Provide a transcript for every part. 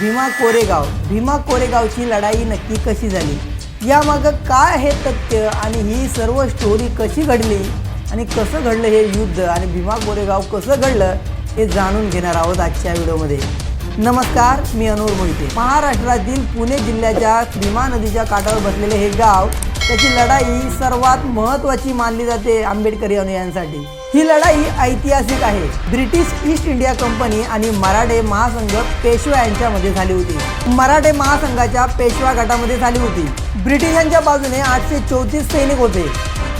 भीमा कोरेगाव. भीमा कोरेगावची लढाई नक्की कशी झाली? यामागं काय आहे तथ्य आणि ही सर्व स्टोरी कशी घडली? आणि कसं घडलं हे युद्ध आणि भीमा कोरेगाव कसं घडलं हे जाणून घेणार आहोत आजच्या व्हिडिओमध्ये. नमस्कार मी अनूर मोहिते. महाराष्ट्रातील पुणे जिल्ह्याच्या भीमा नदीच्या काठावर बसलेले हे गाव त्याची लढाई सर्वात महत्त्वाची मानली जाते आंबेडकरी अनुयायांसाठी. ही लढाई ऐतिहासिक आहे. ब्रिटिश ईस्ट इंडिया कंपनी आणि मराठे महासंघ पेशवा यांच्यामध्ये झाली होती. मराठे महासंघाच्या पेशवा गटामध्ये झाली होती. ब्रिटिशांच्या बाजूने आठशे चौतीस सैनिक होते.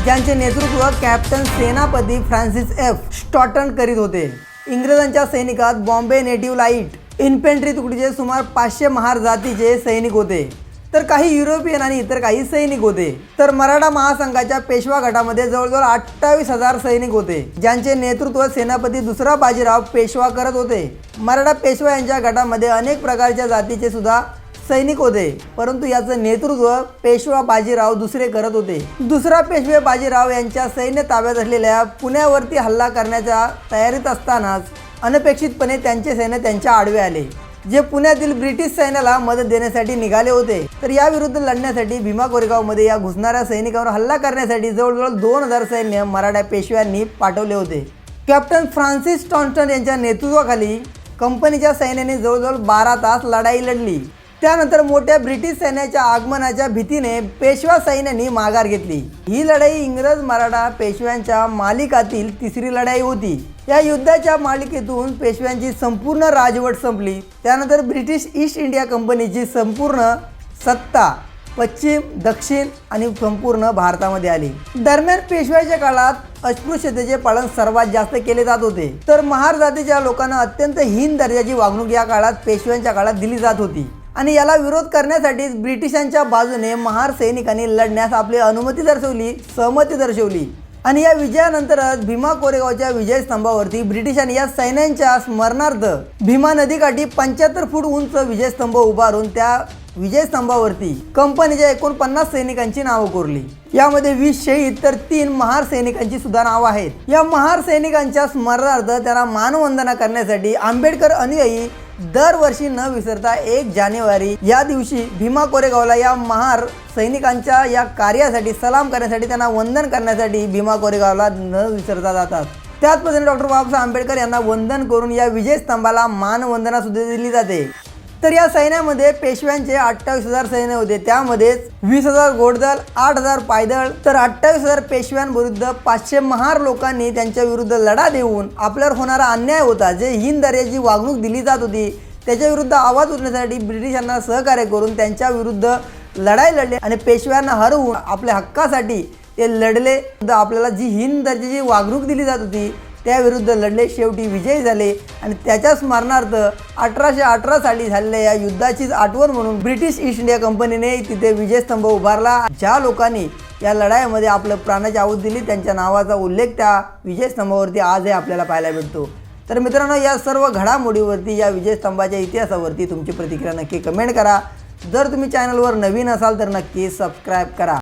ज्यांचे नेतृत्व कॅप्टन सेनापती फ्रान्सिस एफ. स्टॉटन करीत होते. इंग्रजांच्या सैनिकात बॉम्बे नेटिव्ह लाइट इन्फेंट्री तुकडीचे सुमार पाचशे महार जातीचे सैनिक होते. तर काही युरोपियन आणि इतर काही सैनिक होते. तर मराठा महासंघाच्या पेशवा गटामध्ये जवळजवळ अठ्ठावीस हजार सैनिक होते ज्यांचे नेतृत्व सेनापती दुसरा बाजीराव पेशवा करत होते. मराठा पेशवा यांच्या गटामध्ये अनेक प्रकारच्या जातीचे सुद्धा सैनिक होते परंतु याचं नेतृत्व पेशवा बाजीराव दुसरे करत होते. दुसरा पेशवे बाजीराव यांच्या सैन्य ताब्यात असलेल्या पुण्यावरती हल्ला करण्याच्या तयारीत असतानाच अनपेक्षितपणे त्यांचे सैन्य त्यांच्या आडवे आले. जे पुण्यातील ब्रिटिश सैन्याला मदत देण्यासाठी निघाले होते. तर याविरुद्ध लढण्यासाठी भीमा कोरेगावमध्ये या घुसणाऱ्या सैनिकांवर हल्ला करण्यासाठी जवळजवळ दोन हजार सैन्य मराठा पेशव्यांनी पाठवले होते. कॅप्टन फ्रान्सिस टॉन्स्टन यांच्या नेतृत्वाखाली कंपनीच्या सैन्याने जवळजवळ बारा तास लढाई लढली. त्यानंतर मोठ्या ब्रिटिश सैन्याच्या आगमनाच्या भीतीने पेशवा सैन्याने माघार घेतली. ही लढाई इंग्रज मराठा पेशव्यांच्या मालिकातील तिसरी लढाई होती. या युद्धाच्या मालिकेतून पेशव्यांची संपूर्ण राजवट संपली. त्यानंतर ब्रिटिश ईस्ट इंडिया कंपनीची संपूर्ण सत्ता पश्चिम दक्षिण आणि संपूर्ण भारतामध्ये आली. दरम्यान पेशव्याच्या काळात अस्पृश्यतेचे पालन सर्वात जास्त केले जात होते. तर महार जातीच्या लोकांना अत्यंत हीन दर्जाची वागणूक या काळात पेशव्यांच्या काळात दिली जात होती. आणि याला विरोध करण्यासाठी ब्रिटिशांच्या बाजूने महार सैनिकांनी लढण्यास आपली अनुमती दर्शवली सहमती दर्शवली. आणि या विजयानंतरच भीमा कोरेगावच्या विजय स्तंभावरती ब्रिटिशांनी या सैन्यांच्या स्मरणार्थ भीमा नदीकाठी पंच्याहत्तर फूट उंच विजयस्तंभ उभारून त्या विजयस्तंभावरती कंपनीच्या एकोणपन्नास सैनिकांची नावं कोरली. यामध्ये वीस शहीद तर तीन महार सैनिकांची सुद्धा नावं आहेत. या महार सैनिकांच्या स्मरणार्थ त्यांना मानवंदना करण्यासाठी आंबेडकर अनुयायी दरवर्षी न विसरता एक जानेवारी या दिवशी भीमा कोरेगावला या महार सैनिकांच्या या कार्यासाठी सलाम करण्यासाठी त्यांना वंदन करण्यासाठी भीमा कोरेगावला न विसरता जातात. त्याच पद्धतीने डॉक्टर बाबासाहेब आंबेडकर यांना वंदन करून या विजय स्तंभाला मानवंदना सुद्धा दिली जाते. तर या सैन्यामध्ये पेशव्यांचे अठ्ठावीस हजार सैन्य होते. त्यामध्येच वीस हजार घोडदळ आठ हजार पायदळ तर अठ्ठावीस हजार पेशव्यांविरुद्ध पाचशे महार लोकांनी त्यांच्या विरुद्ध लढा देऊन आपल्यावर होणारा अन्याय होता. जे हिंद दर्याची वागणूक दिली जात होती त्याच्याविरुद्ध आवाज उठण्यासाठी ब्रिटिशांना सहकार्य करून त्यांच्या विरुद्ध लढाई लढली आणि पेशव्यांना हरवून आपल्या हक्कासाठी ते लढले. आपल्याला जी हिंद दर्जाची वागणूक दिली जात होती त्याविरुद्ध लढले. शेवटी विजयी झाले आणि त्याच्या स्मरणार्थ अठराशे अठरा साली झालेल्या या युद्धाचीच आठवण म्हणून ब्रिटिश ईस्ट इंडिया कंपनीने तिथे विजयस्तंभ उभारला. ज्या लोकांनी या लढाईमध्ये आपलं प्राणाची आहुत दिली त्यांच्या नावाचा उल्लेख त्या विजयस्तंभावरती आजही आपल्याला पाहायला भेटतो तर मित्रांनो या सर्व घडामोडीवरती या विजयस्तंभाच्या इतिहासावरती तुमची प्रतिक्रिया नक्की कमेंट करा. जर तुम्ही चॅनलवर नवीन असाल तर नक्की सबस्क्राईब करा.